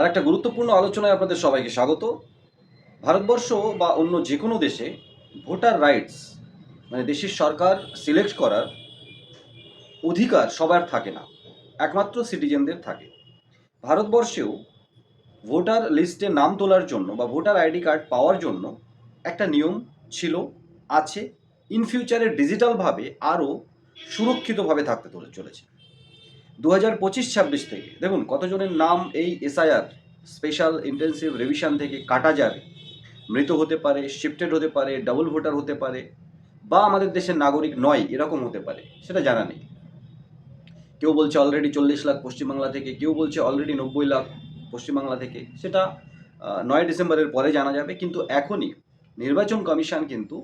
আর একটা গুরুত্বপূর্ণ আলোচনায় আপনাদের সবাইকে স্বাগত। ভারতবর্ষ বা অন্য যে কোনো দেশে ভোটার রাইটস মানে দেশের সরকার সিলেক্ট করার অধিকার সবার থাকে না, একমাত্র সিটিজেনদের থাকে। ভারতবর্ষেও ভোটার লিস্টে নাম তোলার জন্য বা ভোটার আইডি কার্ড পাওয়ার জন্য একটা নিয়ম ছিল, আছে ইন ফিউচারে ডিজিটালভাবে আরও সুরক্ষিতভাবে থাকতে চলেছে। দু হাজার পঁচিশ ছাব্বিশ থেকে। দেখুন, কতজনের নাম এই এসআইআর স্পেশাল ইন্টেন্সিভ রিভিশন থেকে কাটা যাবে? মৃত হতে পারে শিফটেড হতে পারে ডাবল ভোটার হতে পারে, বা আমাদের দেশের নাগরিক নয়, এরকম হতে পারে, সেটা জানা নেই। কেউ বলছে অলরেডি চল্লিশ লাখ পশ্চিমবাংলা থেকে, কেউ বলছে অলরেডি নব্বই লাখ পশ্চিমবাংলা থেকে, সেটা নয় ডিসেম্বরের পরে জানা যাবে, কিন্তু এখনই নির্বাচন কমিশন কিন্তু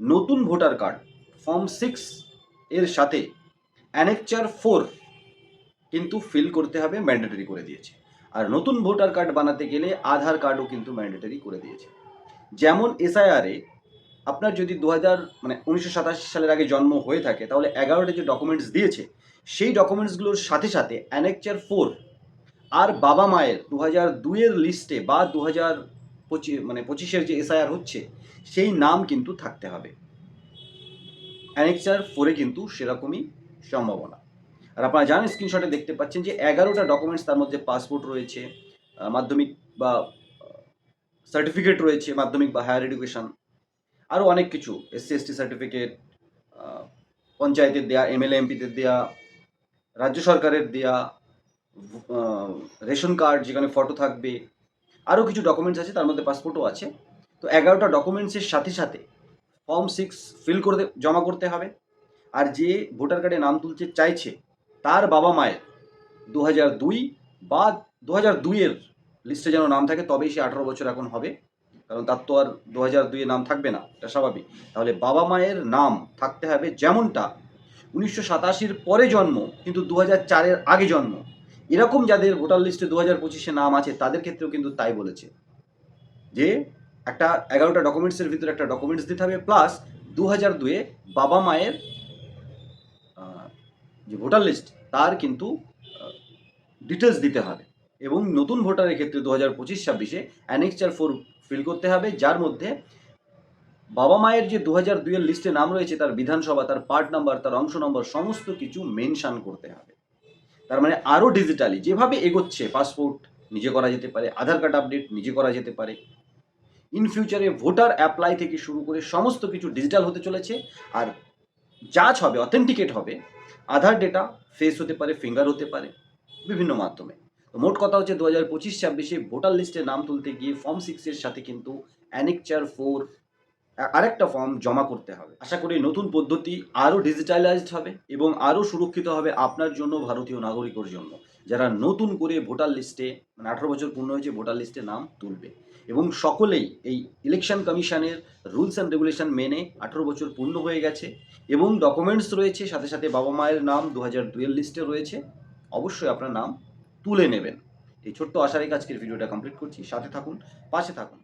নতুন ভোটার কার্ড ফর্ম সিক্স এর সাথে অ্যানেকচার ফোর কিন্তু ফিল করতে হবে ম্যান্ডেটরি করে দিয়েছে। আর নতুন ভোটার কার্ড বানাতে গেলে আধার কার্ডও কিন্তু ম্যান্ডেটরি করে দিয়েছে। যেমন এসআইআরে আপনার যদি দু হাজার মানে উনিশশো সাতাশি সালের আগে জন্ম হয়ে থাকে, তাহলে এগারোটা যে ডকুমেন্টস দিয়েছে, সেই ডকুমেন্টসগুলোর সাথে সাথে অ্যানেকচার ফোর আর বাবা মায়ের দু হাজার দুইয়ের লিস্টে বা দু হাজার পঁচি মানে পঁচিশের যে এসআইআর হচ্ছে, সেই নাম কিন্তু থাকতে হবে। অ্যানেকচার ফোরে কিন্তু সেরকমই সম্ভাবনা। আর আপনারা জানেন স্ক্রিনশটে দেখতে পাচ্ছেন যে এগারোটা ডকুমেন্টস তার মধ্যে পাসপোর্ট রয়েছে মাধ্যমিক বা সার্টিফিকেট রয়েছে, মাধ্যমিক বা হায়ার এডুকেশন আরও অনেক কিছু এসসি এসটি সার্টিফিকেট পঞ্চায়েতের দেয়া এমএলএ এমপিদের দেয়া, রাজ্য সরকারের দেয়া রেশন কার্ড যেখানে ফটো থাকবে, আরও কিছু ডকুমেন্টস আছে, তার মধ্যে পাসপোর্টও আছে। তো এগারোটা ডকুমেন্টসের সাথে সাথে ফর্ম সিক্স ফিল করে জমা করতে হবে। আর যে ভোটার কার্ডে নাম তুলতে চাইছে তার বাবা মায়ের দু হাজার দুই বা দু হাজার দুইয়ের লিস্টে যেন নাম থাকে, তবেই সে আঠারো বছর এখন হবে। কারণ তার তো আর দু হাজার নাম থাকবে না, এটা স্বাভাবিক। তাহলে বাবা মায়ের নাম থাকতে হবে যেমনটা উনিশশো সাতাশির পরে জন্ম, কিন্তু দু হাজার চারের আগে জন্ম। এরকম যাদের ভোটার লিস্টে দু হাজার পঁচিশে নাম আছে, তাদের ক্ষেত্রেও কিন্তু তাই বলেছে। যে একটা এগারোটা ডকুমেন্টসের ভিতরে একটা ডকুমেন্টস দিতে হবে প্লাস দু হাজার দুয়ে বাবা মায়ের যে ভোটার লিস্ট তার কিন্তু ডিটেলস দিতে হবে। এবং নতুন ভোটারের ক্ষেত্রে দু হাজার পঁচিশ ছাব্বিশে অ্যানেক্সচার ফোর ফিল করতে হবে, যার মধ্যে বাবা মায়ের যে দু হাজার দুইয়ের লিস্টে নাম রয়েছে, তার বিধানসভা, তার পার্ট নাম্বার তার অংশ নম্বর সমস্ত কিছু মেনশান করতে হবে। তার মানে আরও ডিজিটালি যেভাবে এগোচ্ছে পাসপোর্ট নিজে করা যেতে পারে, আধার কার্ড আপডেট নিজে করা যেতে পারে। ইন ফিউচারে ভোটার অ্যাপ্লাই থেকে শুরু করে সমস্ত কিছু ডিজিটাল হতে চলেছে, আর যাচ হবে অথেন্টিকেট হবে। আধার ডেটা ফেস হতে পারে ফিঙ্গার হতে পারে, বিভিন্ন মাধ্যমে। তো মোট কথা হচ্ছে দু হাজার পঁচিশ, ছাব্বিশে ভোটার লিস্টে নাম তুলতে গিয়ে ফর্ম সিক্সের সাথে কিন্তু অ্যানেকচার ফোর আরেকটা ফর্ম জমা করতে হবে। আশা করি নতুন পদ্ধতি আরও ডিজিটালাইজড হবে এবং আরও সুরক্ষিত হবে আপনার জন্য ভারতীয় নাগরিকের জন্য। যারা নতুন করে ভোটার লিস্টে মানে আঠারো বছর পূর্ণ হয়েছে, ভোটার লিস্টে নাম তুলবে। এবং সকলেই এই ইলেকশন কমিশনের রুলস অ্যান্ড রেগুলেশন মেনে আঠারো বছর পূর্ণ হয়ে গেছে এবং ডকুমেন্টস রয়েছে, সাথে সাথে বাবা মায়ের নাম দু হাজার দুয়ের লিস্টে রয়েছে। অবশ্যই আপনার নাম তুলে নেবেন। এই ছোট্ট আশা রেখে আজকের ভিডিওটা কমপ্লিট করছি। সাথে থাকুন, পাশে থাকুন।